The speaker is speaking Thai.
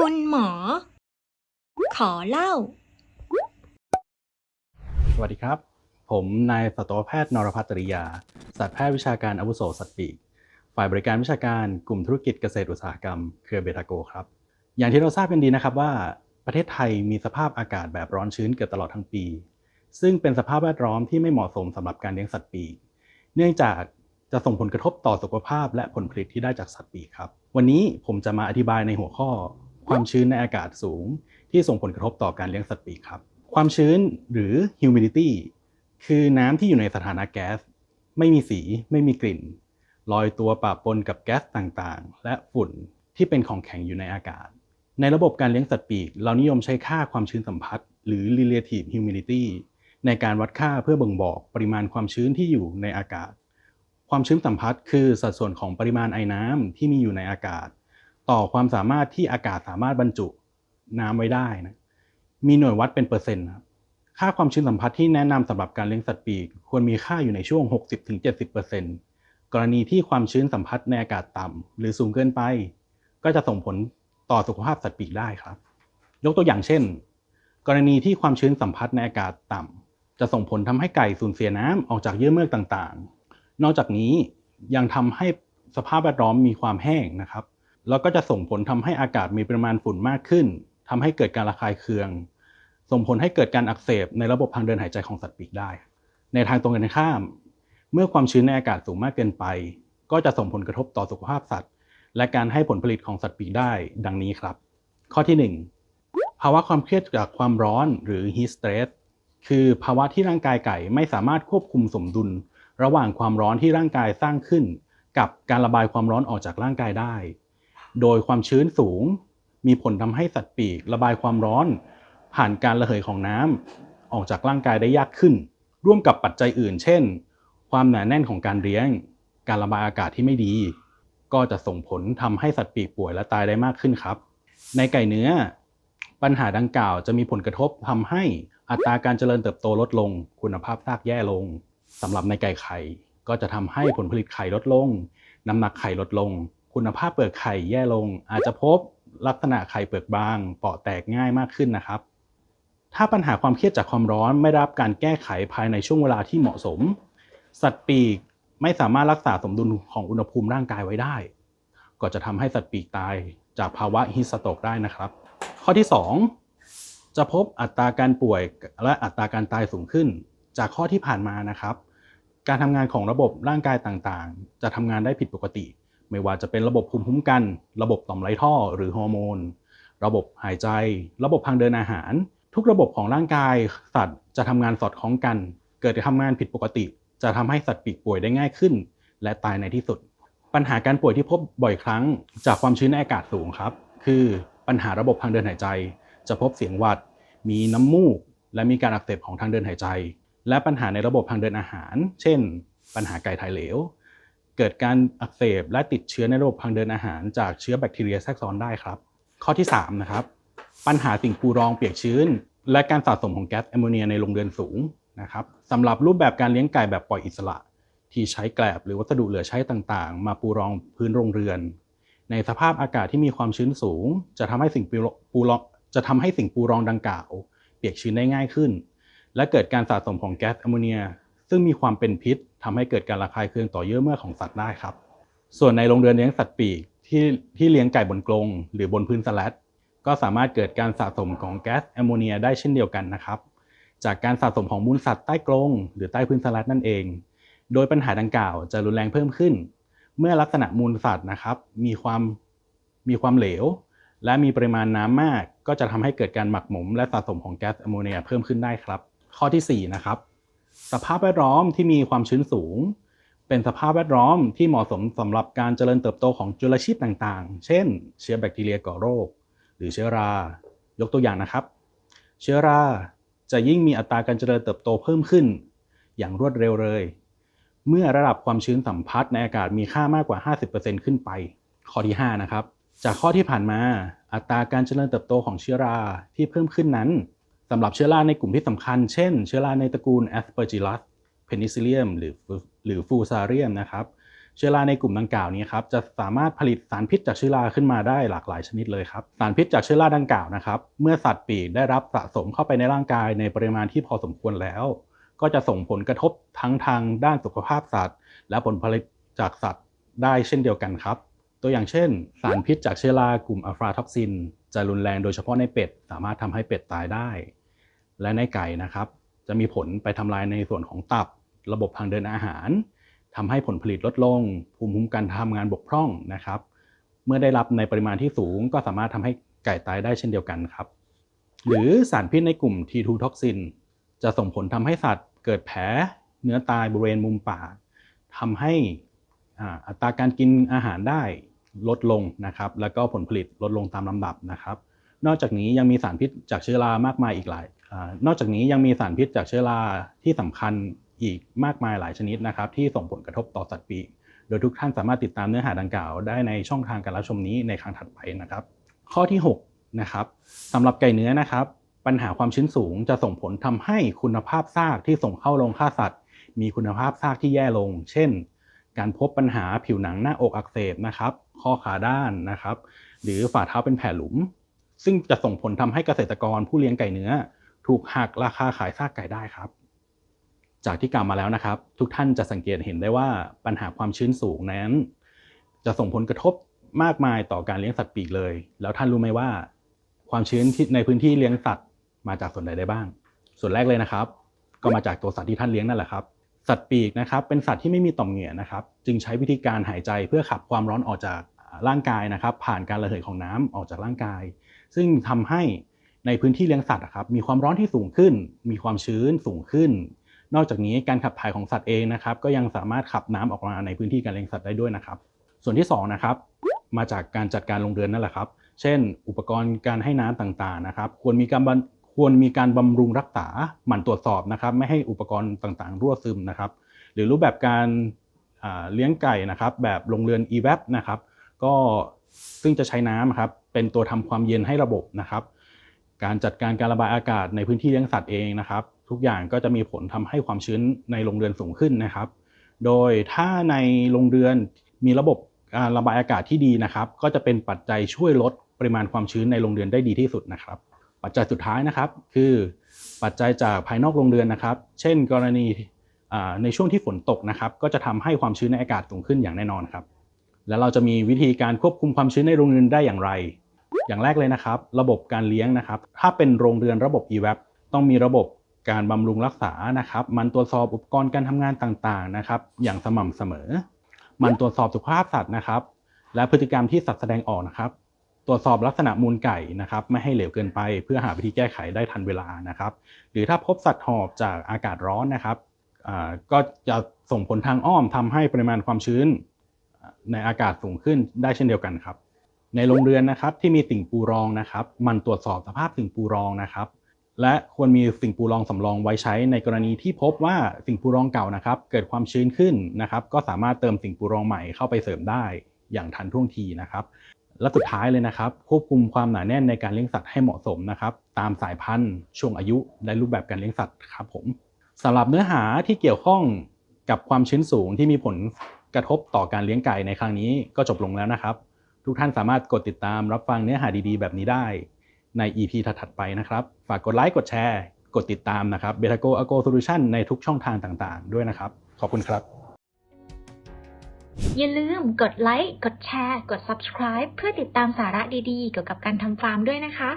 คุณหมอ ขอเล่า สวัสดีครับ ผมนายสัตวแพทย์นรพัฒน์ตริยา สัตวแพทย์วิชาการอาวุโสสัตว์ปีก ฝ่ายบริการวิชาการกลุ่มธุรกิจเกษตรอุตสาหกรรม เครือเบทาโกครับ อย่างที่เราทราบกันดีนะครับว่า ประเทศไทยมีสภาพอากาศแบบร้อนชื้นเกือบตลอดทั้งปี ซึ่งเป็นสภาพแวดล้อมที่ไม่เหมาะสมสำหรับการเลี้ยงสัตว์ปีก เนื่องจากจะส่งผลกระทบต่อสุขภาพและผลผลิตที่ได้จากสัตว์ปีกครับ วันนี้ผมจะมาอธิบายในหัวข้อ ความชื้นในอากาศสูง ที่ส่งผลกระทบต่อการเลี้ยงสัตว์ปีกครับ ความชื้นหรือ humidity คือน้ำที่อยู่ในสถานะแก๊ส ไม่มีสีไม่มีกลิ่น ลอยตัวปะปนกับแก๊สต่างๆ และฝุ่นที่เป็นของแข็งอยู่ในอากาศ ในระบบการเลี้ยงสัตว์ปีก เรานิยมใช้ค่าความชื้นสัมผัส หรือ relative humidity ในการวัดค่าเพื่อบ่งบอกปริมาณความชื้นที่อยู่ในอากาศ ความชื้นสัมผัสคือสัดส่วนของปริมาณไอน้ำที่มีอยู่ในอากาศ ต่อความสามารถที่อากาศสามารถบรรจุน้ำไว้ได้นะมีหน่วยวัดเป็นเปอร์เซ็นต์ครับค่าความชื้นสัมผัสที่แนะนำสำหรับการเลี้ยงสัตว์ปีก ควรมีค่าอยู่ในช่วง 60-70%กรณีที่ความชื้นสัมผัสในอากาศต่ำหรือสูงเกินไป ก็จะส่งผลต่อสุขภาพสัตว์ปีกได้ครับ ยกตัวอย่างเช่น กรณีที่ความชื้นสัมผัสในอากาศต่ำจะส่งผลทำให้ไก่สูญเสียน้ำออกจากเยื่อเมือกต่างๆ นอกจากนี้ยังทำให้สภาพแวดล้อมมีความแห้งนะครับ แล้วก็จะส่งผลทำให้อากาศมีปริมาณฝุ่นมากขึ้นทำให้เกิดการระคายเคือง ส่งผลให้เกิดการอักเสบในระบบทางเดินหายใจของสัตว์ปีกได้ ในทางตรงกันข้าม เมื่อความชื้นในอากาศสูงมากเกินไป ก็จะส่งผลกระทบต่อสุขภาพสัตว์ และการให้ผลผลิตของสัตว์ปีกได้ ดังนี้ครับ ข้อที่ 1 ภาวะความเครียดจากความร้อนหรือ heat stress คือภาวะที่ร่างกายไก่ไม่สามารถควบคุมสมดุล ระหว่างความร้อนที่ร่างกายสร้างขึ้น กับการระบายความร้อนออกจากร่างกายได้ โดยความชื้นสูง มีผลทำให้สัตว์ปีก ระบายความร้อน ผ่านการระเหยของน้ำออกจากร่างกายได้ยากขึ้น ร่วมกับปัจจัยอื่น เช่น ความหนาแน่นของการเลี้ยง การระบายอากาศที่ไม่ดี ก็จะส่งผลทำให้สัตว์ปีกป่วยและตายได้มากขึ้นครับ ในไก่เนื้อ ปัญหาดังกล่าวจะมีผลกระทบทำให้อัตราการเจริญเติบโตลดลง คุณภาพซากแย่ลงสำหรับในไก่ไข่ก็จะทำให้ผลผลิตไข่ลดลง น้ำหนักไข่ลดลง คุณภาพเปลือกไข่แย่ลง อาจจะพบลักษณะไข่เปลือกบาง เปราะแตกง่ายมากขึ้นนะครับ ถ้าปัญหาความเครียดจากความร้อนไม่รับการแก้ไขภายในช่วงเวลาที่เหมาะสม สัตว์ปีกไม่สามารถรักษาสมดุลของอุณหภูมิร่างกายไว้ได้ ก็จะทำให้สัตว์ปีกตายจากภาวะฮิสโตกได้นะครับ ข้อที่ 2 จะพบอัตราการป่วยและอัตราการตายสูงขึ้น จากข้อที่ผ่านมานะครับ การทำงานของระบบร่างกายต่างๆ จะทำงานได้ผิดปกติ ไม่ว่าจะเป็นระบบภูมิคุ้มกัน ระบบต่อมไรท่อหรือฮอร์โมน ระบบหายใจ ระบบทางเดินอาหาร ทุกระบบของร่างกาย สัตว์จะทำงานสอดคล้องกัน เกิดทำงานผิดปกติ จะทำให้สัตว์ปีกป่วยได้ง่ายขึ้น และตายในที่สุด ปัญหาการป่วยที่พบบ่อยครั้ง จากความชื้นในอากาศสูงครับ คือปัญหาระบบทางเดินหายใจ จะพบเสียงหวัด มีน้ำมูก และมีการอักเสบของทางเดินหายใจ และปัญหาในระบบทางเดินอาหาร เช่น ปัญหาไก่ถ่ายเหลว เกิดการอักเสบและติดเชื้อในระบบทางเดินอาหาร จากเชื้อแบคทีเรียแทรกซ้อนได้ครับ ข้อที่3นะครับปัญหาสิ่งปูรองเปียกชื้น และการสะสมของแก๊สแอมโมเนียในโรงเรือนสูงนะครับสำหรับรูปแบบการเลี้ยงไก่แบบปล่อยอิสระ ที่ใช้แกลบหรือวัสดุเหลือใช้ต่างๆ มาปูรองพื้นโรงเรือน ในสภาพอากาศที่มีความชื้นสูง จะทำให้สิ่งปูรองจะทำให้สิ่งปูรองดังกล่าว เปียกชื้นได้ง่ายขึ้น และเกิดการสะสมของแก๊สแอมโมเนีย ซึ่งมีความเป็นพิษทำให้เกิดการระคายเคืองต่อเยื่อเมื่อของสัตว์ได้ครับ ส่วนในโรงเรือนเลี้ยงสัตว์ปีกที่ที่เลี้ยงไก่บนกรงหรือบนพื้นสแลดก็สามารถเกิดการสะสมของแก๊สแอมโมเนียได้เช่นเดียวกันนะครับ จากการสะสมของมูลสัตว์ใต้กรงหรือใต้พื้นสแลดนั่นเอง โดยปัญหาดังกล่าวจะรุนแรงเพิ่มขึ้น เมื่อลักษณะมูลสัตว์นะครับ มีความมีความเหลว และมีปริมาณน้ำมาก ก็จะทำให้เกิดการหมักหมม และสะสมของแก๊สแอมโมเนียเพิ่มขึ้นได้ครับ ข้อที่4นะครับ สภาพแวดล้อมที่มีความชื้นสูง เป็นสภาพแวดล้อมที่เหมาะสมสำหรับการเจริญเติบโตของจุลชีพต่างๆ เช่น เชื้อแบคทีเรียก่อโรค หรือเชื้อรา ยกตัวอย่างนะครับ เชื้อราจะยิ่งมีอัตราการเจริญเติบโตเพิ่มขึ้น อย่างรวดเร็วเลย เมื่อระดับความชื้นสัมพัทธ์ในอากาศมีค่ามากกว่า 50%ขึ้นไป ข้อที่ 5 นะครับ จากข้อที่ผ่านมา อัตราการเจริญเติบโตของเชื้อราที่เพิ่มขึ้นนั้น สำหรับเชื้อราในกลุ่มที่สำคัญ เช่น เชื้อราในตระกูล Aspergillus penicillium หรือหรือ Fusarium นะครับเชื้อราในกลุ่มดังกล่าวนี้ครับจะสามารถผลิตสารพิษจากเชื้อราขึ้นมาได้หลากหลายชนิดเลยครับสารพิษจากเชื้อราดังกล่าวนะครับ เมื่อสัตว์ปีกได้รับสะสมเข้าไปในร่างกายในปริมาณที่พอสมควรแล้ว ก็จะส่งผลกระทบทั้งทางด้านสุขภาพสัตว์ และผลผลิตจากสัตว์ได้เช่นเดียวกันครับ ตัวอย่างเช่น สารพิษจากเชื้อรากลุ่มอัลฟาท็อกซิน จะรุนแรงโดยเฉพาะในเป็ด สามารถทำให้เป็ดตายได้ และในไก่นะครับ จะมีผลไปทำลายในส่วนของตับ ระบบทางเดินอาหารทำให้ผลผลิตลดลง ภูมิคุ้มกันทำงานบกพร่องนะครับ เมื่อได้รับในปริมาณที่สูง ก็สามารถทำให้ไก่ตายได้เช่นเดียวกันครับ หรือสารพิษในกลุ่ม T2 ท็อกซินจะส่งผลทำให้สัตว์เกิดแผลเนื้อตายบริเวณมุมปากทำให้อัตราการกินอาหารได้ ลดลงนะครับ แล้วก็ผลผลิตลดลงตามลำดับนะครับ นอกจากนี้ยังมีสารพิษจากเชื้อรามากมายอีกหลายอนอกจากนี้ยังมีสารพิษจากเชื้อราที่สำคัญอีกมากมายหลายชนิดนะครับ ที่ส่งผลกระทบต่อสัตว์ปีกโดยทุกท่านสามารถติดตามเนื้อหาดังกล่าวได้ในช่องทางการรับชมนี้ในครั้งถัดไปนะครับ ข้อที่6นะครับสำหรับไก่เนื้อนะครับ ปัญหาความชื้นสูงจะส่งผลทำให้คุณภาพซากที่ส่งเข้าโรงฆ่าสัตว์ มีคุณภาพซากที่แย่ลง เช่น การพบปัญหาผิวหนังหน้าอกอักเสบนะครับ ข้อขาด้านนะครับ หรือฝ่าเท้าเป็นแผลหลุม ซึ่งจะส่งผลทำให้เกษตรกรผู้เลี้ยงไก่เนื้อ ถูกหักราคาขายซากไก่ได้ครับ จากที่กล่าวมาแล้วนะครับ ทุกท่านจะสังเกตเห็นได้ว่าปัญหาความชื้นสูงนั้น จะส่งผลกระทบมากมายต่อการเลี้ยงสัตว์ปีกเลย แล้วท่านรู้ไหมว่า ความชื้นที่ในพื้นที่เลี้ยงสัตว์มาจากส่วนใดได้บ้าง ส่วนแรกเลยนะครับ ก็มาจากตัวสัตว์ที่ท่านเลี้ยงนั่นแหละครับ สัตว์ปีกนะครับเป็นสัตว์ที่ไม่มีต่อมเหงื่อนะครับจึงใช้วิธีการหายใจเพื่อขับความร้อนออกจากร่างกายนะครับ ผ่านการระเหยของน้ำออกจากร่างกาย ซึ่งทำให้ในพื้นที่เลี้ยงสัตว์ครับมีความร้อนที่สูงขึ้น มีความชื้นสูงขึ้น นอกจากนี้การขับถ่ายของสัตว์เองนะครับก็ยังสามารถขับน้ำออกมาในพื้นที่การเลี้ยงสัตว์ได้ด้วยนะครับ ส่วนที่2นะครับมาจากการจัดการโรงเรือนนั่นแหละครับ เช่น อุปกรณ์การให้น้ำต่างๆนะครับ ควรมีการบำ ควรมีการบำรุงรักษาหมั่นตรวจสอบนะครับ ไม่ให้อุปกรณ์ต่างๆ รั่วซึมนะครับ หรือรูปแบบการเลี้ยงไก่นะครับ แบบโรงเรือน e-web นะครับ ก็ซึ่งจะใช้น้ำครับเป็นตัวทำความเย็นให้ระบบนะครับ การจัดการการระบายอากาศในพื้นที่เลี้ยงสัตว์เองนะครับ ทุกอย่างก็จะมีผลทำให้ความชื้นในโรงเรือนสูงขึ้นนะครับ โดยถ้าในโรงเรือนมีระบบการระบายอากาศที่ดีนะครับ ก็จะเป็นปัจจัยช่วยลดปริมาณความชื้นในโรงเรือนได้ดีที่สุดนะครับ ปัจจัยสุดท้ายนะครับ คือปัจจัยจากภายนอกโรงเรือนนะครับ เช่น กรณีในช่วงที่ฝนตกนะครับ ก็จะทำให้ความชื้นในอากาศสูงขึ้นอย่างแน่นอนครับ แล้วเราจะมีวิธีการควบคุมความชื้นในโรงเรือนได้อย่างไร อย่างแรกเลยนะครับ ระบบการเลี้ยงนะครับ ถ้าเป็นโรงเรือนระบบ e-web ต้องมีระบบการบำรุงรักษานะครับ มันตรวจสอบอุปกรณ์การทำงานต่างๆนะครับ อย่างสม่ำเสมอ มันตรวจสอบสุขภาพสัตว์นะครับ และพฤติกรรมที่สัตว์แสดงออกนะครับ ตรวจสอบลักษณะมูลไก่นะครับไม่ให้เหลวเกินไป เพื่อหาวิธีแก้ไขได้ทันเวลานะครับ หรือถ้าพบสัตว์หอบจากอากาศร้อนนะครับก็จะส่งผลทางอ้อมทำให้ปริมาณความชื้นในอากาศสูงขึ้นได้เช่นเดียวกันครับ ในโรงเรือนนะครับที่มีสิ่งปูรองนะครับมันตรวจสอบสภาพสิ่งปูรองนะครับ และควรมีสิ่งปูรองสำรองไว้ใช้ในกรณีที่พบว่าสิ่งปูรองเก่านะครับ เกิดความชื้นขึ้นนะครับ ก็สามารถเติมสิ่งปูรองใหม่เข้าไปเสริมได้อย่างทันท่วงทีนะครับ และสุดท้ายเลยนะครับ ควบคุมความหนาแน่นในการเลี้ยงสัตว์ให้เหมาะสมนะครับ ตามสายพันธุ์ ช่วงอายุและรูปแบบการเลี้ยงสัตว์ครับผมสำหรับเนื้อหาที่เกี่ยวข้องกับความชื้นสูงที่มีผลกระทบต่อการเลี้ยงไก่ในครั้งนี้ก็จบลงแล้วนะครับ ทุกท่านสามารถกดติดตามรับฟังเนื้อหาดีๆ แบบนี้ได้ใน EP ถัดๆไปนะครับ ฝากกดไลค์กดแชร์ กดติดตามนะครับ b e t a g o Ago Solution ในทุกช่องทางต่างๆ ด้วยนะครับ ขอบคุณครับ อย่าลืมกดไลค์ กดแชร์ กด subscribe เพื่อติดตามสาระดีๆ เกี่ยวกับการทำฟาร์มด้วยนะคะ